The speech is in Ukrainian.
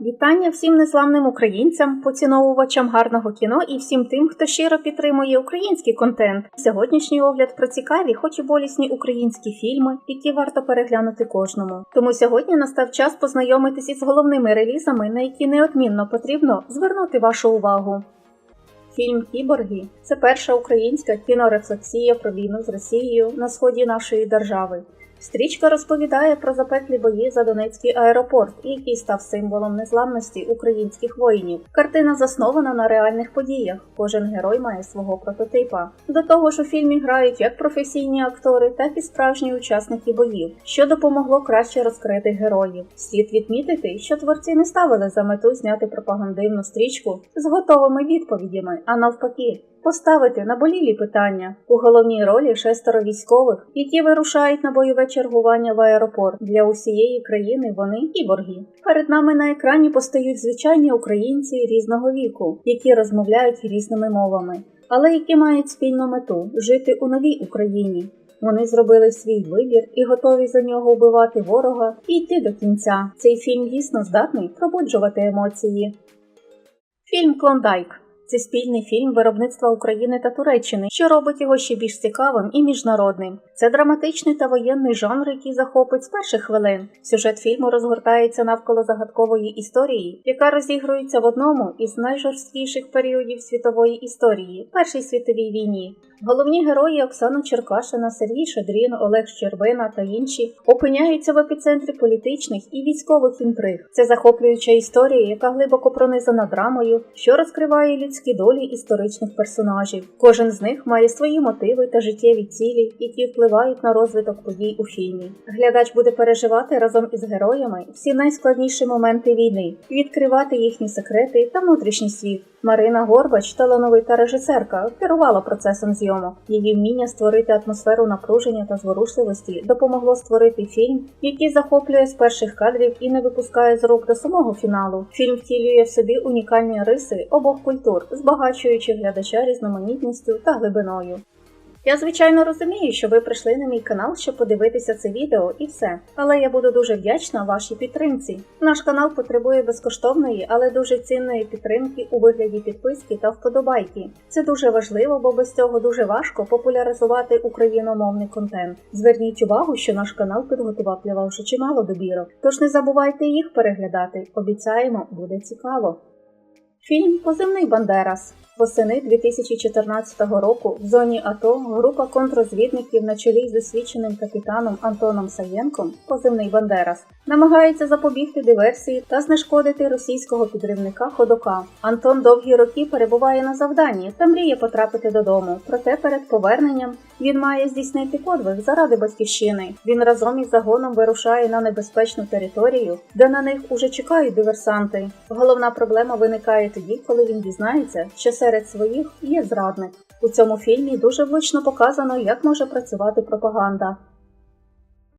Вітання всім незламним українцям, поціновувачам гарного кіно і всім тим, хто щиро підтримує український контент. Сьогоднішній огляд про цікаві, хоч і болісні українські фільми, які варто переглянути кожному. Тому сьогодні настав час познайомитись із головними релізами, на які неодмінно потрібно звернути вашу увагу. Фільм Кіборги це перша українська кінорефлексія про війну з Росією на сході нашої держави. Стрічка розповідає про запеклі бої за Донецький аеропорт, який став символом незламності українських воїнів. Картина заснована на реальних подіях. Кожен герой має свого прототипа. До того ж, у фільмі грають як професійні актори, так і справжні учасники боїв, що допомогло краще розкрити героїв. Слід відмітити, що творці не ставили за мету зняти пропагандивну стрічку з готовими відповідями, а навпаки. Поставити наболілі питання у головній ролі шестеро військових, які вирушають на бойове чергування в аеропорт для усієї країни. Вони кіборги. Перед нами на екрані постають звичайні українці різного віку, які розмовляють різними мовами, але які мають спільну мету жити у новій Україні. Вони зробили свій вибір і готові за нього вбивати ворога і йти до кінця. Цей фільм дійсно здатний пробуджувати емоції. Фільм Клондайк. Це спільний фільм виробництва України та Туреччини, що робить його ще більш цікавим і міжнародним. Це драматичний та воєнний жанр, який захопить з перших хвилин. Сюжет фільму розгортається навколо загадкової історії, яка розігрується в одному із найжорсткіших періодів світової історії Першій світовій війні. Головні герої Оксана Черкашина, Сергій Шадрін, Олег Щербина та інші опиняються в епіцентрі політичних і військових інтриг. Це захоплююча історія, яка глибоко пронизана драмою, що розкриває людські долі історичних персонажів. Кожен з них має свої мотиви та життєві цілі, які впливають на розвиток подій у фільмі. Глядач буде переживати разом із героями всі найскладніші моменти війни, відкривати їхні секрети та внутрішній світ. Марина Горбач, талановита режисерка, керувала процесом зйомок. Її вміння створити атмосферу напруження та зворушливості допомогло створити фільм, який захоплює з перших кадрів і не випускає з рук до самого фіналу. Фільм втілює в собі унікальні риси обох культур, збагачуючи глядача різноманітністю та глибиною. Я звичайно розумію, що ви прийшли на мій канал, щоб подивитися це відео і все. Але я буду дуже вдячна вашій підтримці. Наш канал потребує безкоштовної, але дуже цінної підтримки у вигляді підписки та вподобайки. Це дуже важливо, бо без цього дуже важко популяризувати україномовний контент. Зверніть увагу, що наш канал підготував для вас вже чимало добірок, тож не забувайте їх переглядати. Обіцяємо, буде цікаво. Фільм Позивний Бандерас. Восени 2014 року в зоні АТО група контрозвідників на чолі з освіченим капітаном Антоном Саєнком, позивний Бандерас, намагається запобігти диверсії та знешкодити російського підривника Ходока. Антон довгі роки перебуває на завданні та мріє потрапити додому. Проте перед поверненням він має здійснити подвиг заради батьківщини. Він разом із загоном вирушає на небезпечну територію, де на них уже чекають диверсанти. Головна проблема виникає тоді, коли він дізнається, що серед своїх є зрадник. У цьому фільмі дуже влучно показано, як може працювати пропаганда.